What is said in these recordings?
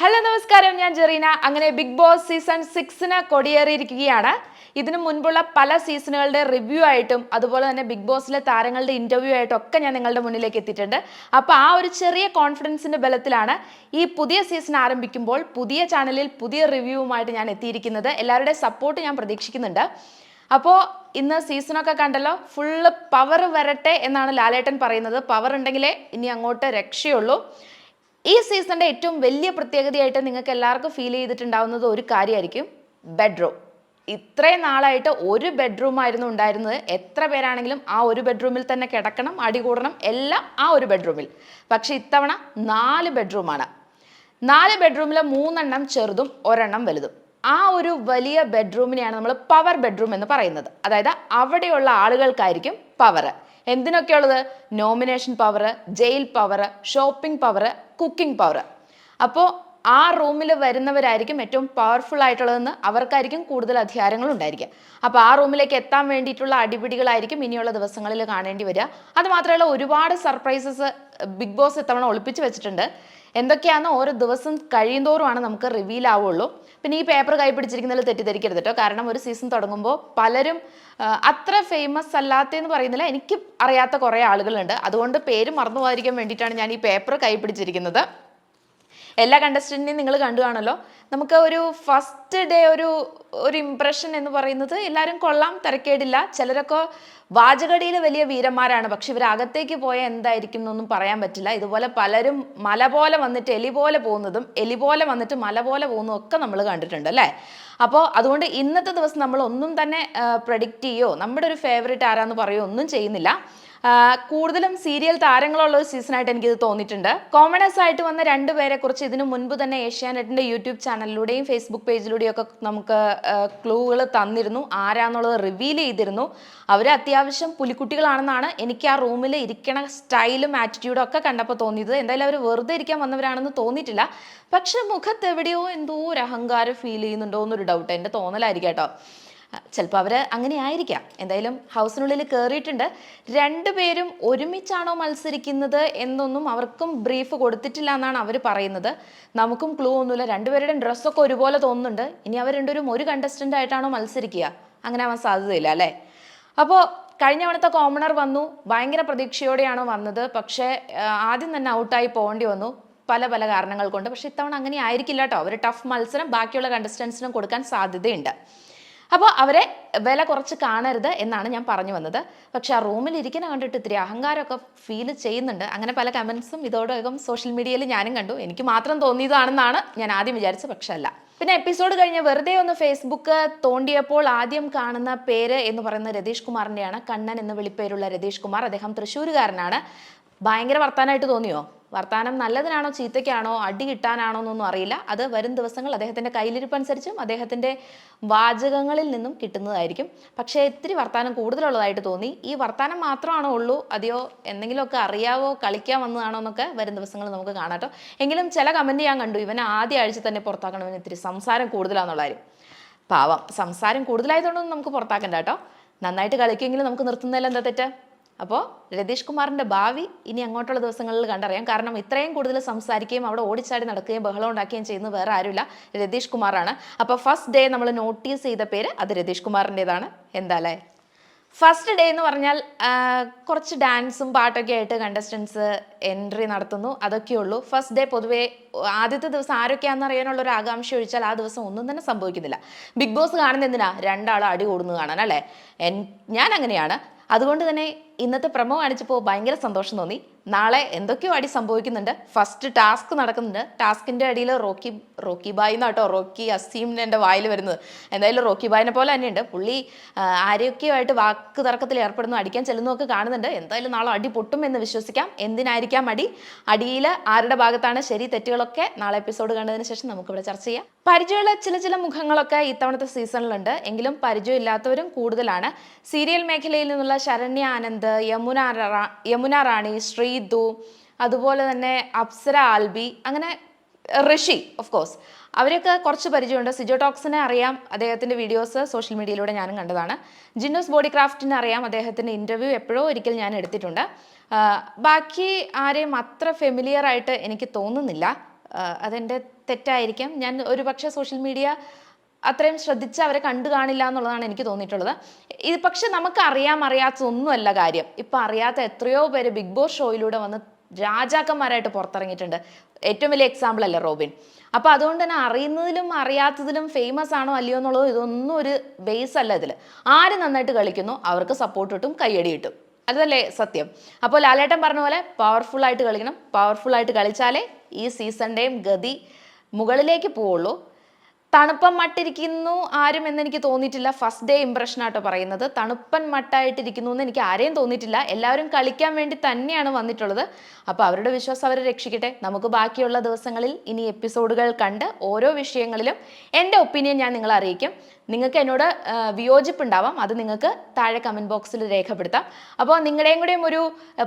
Hello നമസ്കാരം. ഞാൻ ജെറീന. അങ്ങനെ ബിഗ് ബോസ് സീസൺ സിക്സിന് കൊടിയേറിയിരിക്കുകയാണ്. ഇതിനു മുൻപുള്ള പല സീസണുകളുടെ റിവ്യൂ ആയിട്ടും അതുപോലെ തന്നെ ബിഗ് ബോസിലെ താരങ്ങളുടെ ഇന്റർവ്യൂ ആയിട്ടും ഒക്കെ ഞാൻ നിങ്ങളുടെ മുന്നിലേക്ക് എത്തിയിട്ടുണ്ട്. അപ്പോൾ ആ ഒരു ചെറിയ കോൺഫിഡൻസിന്റെ ബലത്തിലാണ് ഈ പുതിയ സീസൺ ആരംഭിക്കുമ്പോൾ പുതിയ ചാനലിൽ പുതിയ റിവ്യൂവുമായിട്ട് ഞാൻ എത്തിയിരിക്കുന്നത്. എല്ലാവരുടെയും സപ്പോർട്ട് ഞാൻ പ്രതീക്ഷിക്കുന്നുണ്ട്. അപ്പോൾ ഇന്ന് സീസണൊക്കെ കണ്ടല്ലോ ഫുള്ള് പവർ വരട്ടെ എന്നാണ് ലാലേട്ടൻ പറയുന്നത്. പവർ ഉണ്ടെങ്കിലേ ഇനി അങ്ങോട്ട് രക്ഷയുള്ളൂ. ഈ സീസണിന്റെ ഏറ്റവും വലിയ പ്രത്യേകതയായിട്ട് നിങ്ങൾക്ക് എല്ലാവർക്കും ഫീൽ ചെയ്തിട്ടുണ്ടാവുന്നത് ഒരു കാര്യമായിരിക്കും ബെഡ്റൂം ഇത്രയും നാളായിട്ട് ഒരു ബെഡ്റൂം ആയിരുന്നു ഉണ്ടായിരുന്നത്. എത്ര പേരാണെങ്കിലും ആ ഒരു ബെഡ്റൂമിൽ തന്നെ കിടക്കണം അടി കൂടണം എല്ലാം ആ ഒരു ബെഡ്റൂമിൽ പക്ഷേ ഇത്തവണ നാല് ബെഡ്റൂമാണ് നാല് ബെഡ്റൂമിലെ മൂന്നെണ്ണം ചെറുതും ഒരെണ്ണം വലുതും. ആ ഒരു വലിയ ബെഡ്റൂമിനെയാണ് നമ്മൾ പവർ ബെഡ്റൂം എന്ന് പറയുന്നത്. അതായത് അവിടെയുള്ള ആളുകൾക്കായിരിക്കും power എന്തിനൊക്കെയുള്ളത്? Nomination power jail power shopping power cooking power അപ്പോൾ ആ റൂമിൽ വരുന്നവരായിരിക്കും ഏറ്റവും പവർഫുൾ ആയിട്ടുള്ളതെന്ന് അവർക്കായിരിക്കും കൂടുതൽ അധികാരങ്ങൾ ഉണ്ടായിരിക്കുക. അപ്പോൾ ആ റൂമിലേക്ക് എത്താൻ വേണ്ടിയിട്ടുള്ള അടിപിടികളായിരിക്കും ഇനിയുള്ള ദിവസങ്ങളിൽ കാണേണ്ടി വരിക. അതുമാത്രമല്ല ഒരുപാട് സർപ്രൈസസ് ബിഗ് ബോസ് ഇത്തവണ ഒളിപ്പിച്ച് വെച്ചിട്ടുണ്ട്. എന്തൊക്കെയാണെന്ന് ഓരോ ദിവസം കഴിയുന്തോറുമാണ് നമുക്ക് റിവീൽ ആവുള്ളൂ. പിന്നെ ഈ പേപ്പർ കൈ പിടിച്ചിരിക്കുന്നതിൽ തെറ്റിദ്ധരിക്കരുത് കേട്ടോ. കാരണം ഒരു സീസൺ തുടങ്ങുമ്പോൾ പലരും അത്ര ഫേമസ് അല്ലാത്തതെന്ന് പറയുന്നില്ല. എനിക്ക് അറിയാത്ത കുറേ ആളുകളുണ്ട്. അതുകൊണ്ട് പേര് മറന്നു പോകാതിരിക്കാൻ വേണ്ടിയിട്ടാണ് ഞാൻ ഈ പേപ്പർ കൈ പിടിച്ചിരിക്കുന്നത്. എല്ലാ കണ്ടസ്റ്റന്റിനെയും നിങ്ങൾ കണ്ടു നമുക്ക് ഒരു ഫസ്റ്റ് ഡേ ഒരു ഒരു ഇംപ്രഷൻ എന്ന് പറയുന്നത് എല്ലാവരും കൊള്ളാം തിരക്കേടില്ല. ചിലരൊക്കെ വാചകടിയിൽ വലിയ വീരന്മാരാണ്. പക്ഷെ ഇവർ അകത്തേക്ക് പോയാൽ എന്തായിരിക്കും എന്നൊന്നും പറയാൻ പറ്റില്ല. ഇതുപോലെ പലരും മല പോലെ വന്നിട്ട് എലി പോലെ പോകുന്നതും എലി പോലെ വന്നിട്ട് മല പോലെ പോകുന്നതും ഒക്കെ നമ്മൾ കണ്ടിട്ടുണ്ട് അല്ലേ? അപ്പോൾ അതുകൊണ്ട് ഇന്നത്തെ ദിവസം നമ്മൾ ഒന്നും തന്നെ പ്രഡിക്റ്റ് ചെയ്യോ? നമ്മുടെ ഒരു ഫേവറേറ്റ് ആരാന്ന് പറയോ? ഒന്നും ചെയ്യുന്നില്ല. കൂടുതലും സീരിയൽ താരങ്ങളുള്ള ഒരു സീസണായിട്ട് എനിക്കിത് തോന്നിയിട്ടുണ്ട്. കോമണേഴ്സ് ആയിട്ട് വന്ന രണ്ട് പേരെ ഇതിനു മുൻപ് തന്നെ ഏഷ്യാനെറ്റിന്റെ യൂട്യൂബ് ചാനലിലൂടെയും ഫേസ്ബുക്ക് പേജിലൂടെയും ഒക്കെ നമുക്ക് ക്ലൂകൾ തന്നിരുന്നു. ആരാന്നുള്ളത് റിവീൽ ചെയ്തിരുന്നു. അവർ അത്യാവശ്യം പുലിക്കുട്ടികളാണെന്നാണ് എനിക്ക് ആ റൂമിൽ ഇരിക്കണ സ്റ്റൈലും ആറ്റിറ്റ്യൂഡും ഒക്കെ കണ്ടപ്പോൾ തോന്നിയത്. എന്തായാലും അവർ വെറുതെ ഇരിക്കാൻ വന്നവരാണെന്ന് തോന്നിയിട്ടില്ല. പക്ഷെ മുഖത്ത് എവിടെയോ എന്തോ ഒരു അഹങ്കാരം ഫീൽ ചെയ്യുന്നുണ്ടോ എന്നൊരു ഡൗട്ട് എന്റെ തോന്നലായിരിക്കും കേട്ടോ. ചിലപ്പോൾ അവർ അങ്ങനെ ആയിരിക്കാം. എന്തായാലും ഹൗസിനുള്ളിൽ കയറിയിട്ടുണ്ട് രണ്ടുപേരും ഒരുമിച്ചാണോ മത്സരിക്കുന്നത് എന്നൊന്നും അവർക്കും ബ്രീഫ് കൊടുത്തിട്ടില്ല എന്നാണ് അവർ പറയുന്നത്. നമുക്കും ക്ലൂ ഒന്നുമില്ല. രണ്ടുപേരുടെയും ഡ്രസ്സൊക്കെ ഒരുപോലെ തോന്നുന്നുണ്ട്. ഇനി അവർ രണ്ടുപേരും ഒരു കണ്ടസ്റ്റന്റ് ആയിട്ടാണോ മത്സരിക്കുക? അങ്ങനെ ആവാൻ സാധ്യതയില്ല അല്ലേ? അപ്പോൾ കഴിഞ്ഞ തവണത്തെ കോമണർ വന്നു. ഭയങ്കര പ്രതീക്ഷയോടെയാണ് വന്നത്. പക്ഷേ ആദ്യം തന്നെ ഔട്ടായി പോകേണ്ടി വന്നു. പല പല കാരണങ്ങൾ കൊണ്ട്. പക്ഷെ ഇത്തവണ അങ്ങനെ ആയിരിക്കില്ല കേട്ടോ. അവർ ടഫ് മത്സരം. ബാക്കിയുള്ള കണ്ടസ്റ്റൻസിനും കൊടുക്കാൻ സാധ്യതയുണ്ട്. അപ്പോൾ അവരെ വില കുറച്ച് കാണരുത് എന്നാണ് ഞാൻ പറഞ്ഞു വന്നത്. പക്ഷെ ആ റൂമിൽ ഇരിക്കുന്ന കണ്ടിട്ട് ഇത്തിരി അഹങ്കാരമൊക്കെ ഫീൽ ചെയ്യുന്നുണ്ട്. അങ്ങനെ പല കമൻസും ഇതോടകം സോഷ്യൽ മീഡിയയിൽ ഞാനും കണ്ടു. എനിക്ക് മാത്രം തോന്നിയതാണെന്നാണ് ഞാൻ ആദ്യം വിചാരിച്ചത് പക്ഷെ അല്ല പിന്നെ എപ്പിസോഡ് കഴിഞ്ഞ് വെറുതെ ഒന്ന് ഫേസ്ബുക്ക് തോണ്ടിയപ്പോൾ ആദ്യം കാണുന്ന പേര് എന്ന് പറയുന്ന രതീഷ് കുമാറിന്റെയാണ് കണ്ണൻ എന്ന വിളിപ്പേരുള്ള രതീഷ് കുമാർ. അദ്ദേഹം തൃശ്ശൂരുകാരനാണ്. ഭയങ്കര വർത്താനായിട്ട് തോന്നിയോ? വർത്താനം നല്ലതിനാണോ ചീത്തയ്ക്കാണോ അടി കിട്ടാനാണോ എന്നൊന്നും അറിയില്ല. അത് വരും ദിവസങ്ങൾ അദ്ദേഹത്തിന്റെ കയ്യിലിരിപ്പനുസരിച്ചും അദ്ദേഹത്തിന്റെ വാചകങ്ങളിൽ നിന്നും കിട്ടുന്നതായിരിക്കും. പക്ഷേ ഇത്തിരി വർത്താനം കൂടുതലുള്ളതായിട്ട് തോന്നി. ഈ വർത്താനം മാത്രമാണോ ഉള്ളൂ അതെയോ എന്തെങ്കിലുമൊക്കെ അറിയാവോ കളിക്കാൻ വന്നതാണോ എന്നൊക്കെ വരും ദിവസങ്ങൾ നമുക്ക് കാണാട്ടോ എങ്കിലും ചില കമന്റ് ഞാൻ കണ്ടു. ഇവനെ ആദ്യ ആഴ്ച തന്നെ പുറത്താക്കണമെന്ന് ഇത്തിരി സംസാരം കൂടുതലാണെന്നുള്ള കാര്യം. പാവം സംസാരം കൂടുതലായതുകൊണ്ടൊന്നും നമുക്ക് പുറത്താക്കണ്ട കേട്ടോ. നന്നായിട്ട് കളിക്കുമെങ്കിലും നമുക്ക് നിർത്തുന്നതിൽ എന്താ തെറ്റ്? അപ്പോൾ രതീഷ് കുമാറിന്റെ ഭാവി ഇനി അങ്ങോട്ടുള്ള ദിവസങ്ങളിൽ കണ്ടറിയാം. കാരണം ഇത്രയും കൂടുതൽ സംസാരിക്കുകയും അവിടെ ഓടിച്ചാടി നടക്കുകയും ബഹളം ഉണ്ടാക്കുകയും ചെയ്യുന്നത് വേറെ ആരുമില്ല. രതീഷ് കുമാറാണ്. അപ്പോൾ ഫസ്റ്റ് ഡേ നമ്മൾ നോട്ടീസ് ചെയ്ത പേര് അത് രതീഷ് കുമാറിന്റെതാണ് എന്താ അല്ലേ? ഫസ്റ്റ് ഡേ എന്ന് പറഞ്ഞാൽ കുറച്ച് ഡാൻസും പാട്ടൊക്കെ ആയിട്ട് കണ്ടസ്റ്റൻസ് എൻട്രി നടത്തുന്നു. അതൊക്കെ ഉള്ളൂ. ഫസ്റ്റ് ഡേ പൊതുവേ ആദ്യത്തെ ദിവസം ആരൊക്കെയാണെന്ന് അറിയാനുള്ള ഒരു ആകാംക്ഷ ഒഴിച്ചാൽ ആ ദിവസം ഒന്നും തന്നെ സംഭവിക്കുന്നില്ല. ബിഗ് ബോസ് കാണുന്ന എന്തിനാ? രണ്ടാൾ അടി കൂടുന്നു കാണാൻ അല്ലേ? ഞാൻ അങ്ങനെയാണ്. അതുകൊണ്ട് തന്നെ ഇന്നത്തെ പ്രമോ കാണിച്ചപ്പോൾ ഭയങ്കര സന്തോഷം തോന്നി. നാളെ എന്തൊക്കെയോ അടി സംഭവിക്കുന്നുണ്ട്? ഫസ്റ്റ് ടാസ്ക് നടക്കുന്നുണ്ട്. ടാസ്കിന്റെ അടിയിൽ റോക്കി റോക്കി ബായ് എന്നാട്ടോ റോക്കി അസീം എന്റെ വായിൽ വരുന്നത്. എന്തായാലും റോക്കി ബായിനെ പോലെ തന്നെയുണ്ട്. പുള്ളി ആരോഗ്യമായിട്ട് വാക്ക് തർക്കത്തിൽ ഏർപ്പെടുന്നു അടിക്കാൻ ചെല്ലുന്നതൊക്കെ കാണുന്നുണ്ട്. എന്തായാലും നാളെ അടി പൊട്ടും എന്ന് വിശ്വസിക്കാം. എന്തിനായിരിക്കാം അടി? അടിയിൽ ആരുടെ ഭാഗത്താണ്? ശരി തെറ്റുകളൊക്കെ നാളെ എപ്പിസോഡ് കണ്ടതിന് ശേഷം നമുക്കിവിടെ ചർച്ച ചെയ്യാം. പരിചയമുള്ള ചില ചില മുഖങ്ങളൊക്കെ ഇത്തവണത്തെ സീസണിലുണ്ട്. എങ്കിലും പരിചയമില്ലാത്തവരും കൂടുതലാണ്. സീരിയൽ മേഖലയിൽ നിന്നുള്ള ശരണ്യ ആനന്ദ് യമുന യമുന റാണി ശ്രീതു അതുപോലെ തന്നെ അപ്സര ആൽബി അങ്ങനെ ഋഷി ഓഫ് കോഴ്സ് അവരൊക്കെ കുറച്ച് പരിചയമുണ്ട്. സിജോ ടോക്സിനെ അറിയാം അദ്ദേഹത്തിന്റെ വീഡിയോസ് സോഷ്യൽ മീഡിയയിലൂടെ ഞാനും കണ്ടതാണ്. ജിന്നോസ് ബോഡി ക്രാഫ്റ്റിനെ അറിയാം അദ്ദേഹത്തിന്റെ ഇന്റർവ്യൂ എപ്പോഴോ ഒരിക്കൽ ഞാൻ എടുത്തിട്ടുണ്ട്. ബാക്കി ആരെയും അത്ര ഫെമിലിയർ ആയിട്ട് എനിക്ക് തോന്നുന്നില്ല. അതെന്റെ തെറ്റായിരിക്കാം. ഞാൻ ഒരു പക്ഷേ സോഷ്യൽ മീഡിയ അത്രയും ശ്രദ്ധിച്ച് അവരെ കണ്ടു കാണില്ല എന്നുള്ളതാണ് എനിക്ക് തോന്നിയിട്ടുള്ളത്. ഇത് പക്ഷെ നമുക്ക് അറിയാം അറിയാത്തതൊന്നുമല്ല കാര്യം. ഇപ്പം അറിയാത്ത എത്രയോ പേര് ബിഗ് ബോസ് ഷോയിലൂടെ വന്ന് രാജാക്കന്മാരായിട്ട് പുറത്തിറങ്ങിയിട്ടുണ്ട്. ഏറ്റവും വലിയ എക്സാമ്പിൾ അല്ലേ റോബിൻ? അപ്പോൾ അതുകൊണ്ട് തന്നെ അറിയുന്നതിലും അറിയാത്തതിലും ഫേമസ് ആണോ അല്ലയോ എന്നുള്ളത് ഇതൊന്നും ഒരു ബേസ് അല്ല ഇതിൽ ആര് നന്നായിട്ട് കളിക്കുന്നു? അവർക്ക് സപ്പോർട്ട് കിട്ടും കയ്യടി കിട്ടും. അതല്ലേ സത്യം. അപ്പോൾ ലാലേട്ടൻ പറഞ്ഞ പോലെ പവർഫുൾ ആയിട്ട് കളിക്കണം. പവർഫുൾ ആയിട്ട് കളിച്ചാലേ ഈ സീസണിന്റെയും ഗതി മുകളിലേക്ക് പോവുള്ളൂ. തണുപ്പൻ മട്ടിരിക്കുന്നു ആരും എന്നെനിക്ക് തോന്നിയിട്ടില്ല. ഫസ്റ്റ് ഡേ ഇംപ്രഷൻ ആട്ടോ പറയുന്നത്. തണുപ്പൻ മട്ടായിട്ടിരിക്കുന്നു എന്ന് എനിക്ക് ആരെയും തോന്നിയിട്ടില്ല. എല്ലാവരും കളിക്കാൻ വേണ്ടി തന്നെയാണ് വന്നിട്ടുള്ളത്. അപ്പോൾ അവരുടെ വിശ്വാസം അവരെ രക്ഷിക്കട്ടെ. നമുക്ക് ബാക്കിയുള്ള ദിവസങ്ങളിൽ ഇനി എപ്പിസോഡുകൾ കണ്ട് ഓരോ വിഷയങ്ങളിലും എന്റെ ഒപ്പീനിയൻ ഞാൻ നിങ്ങളെ അറിയിക്കും. നിങ്ങൾക്ക് എന്നോട് വിയോജിപ്പുണ്ടാവാം. അത് നിങ്ങൾക്ക് താഴെ കമന്റ് ബോക്സിൽ രേഖപ്പെടുത്താം. അപ്പോൾ നിങ്ങളുടെയും കൂടെയും ഒരു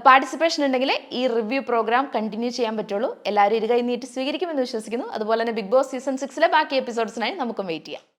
പാർട്ടിസിപ്പേഷൻ ഉണ്ടെങ്കിൽ ഈ റിവ്യൂ പ്രോഗ്രാം കണ്ടിന്യൂ ചെയ്യാൻ പറ്റുള്ളൂ. എല്ലാവരും ഇരുകൈ നീട്ടി സ്വീകരിക്കുമെന്ന് വിശ്വസിക്കുന്നു. അതുപോലെ തന്നെ ബിഗ് ബോസ് സീസൺ സിക്സിലെ ബാക്കി എപ്പിസോഡ്സിനായി നമുക്കും വെയിറ്റ് ചെയ്യാം.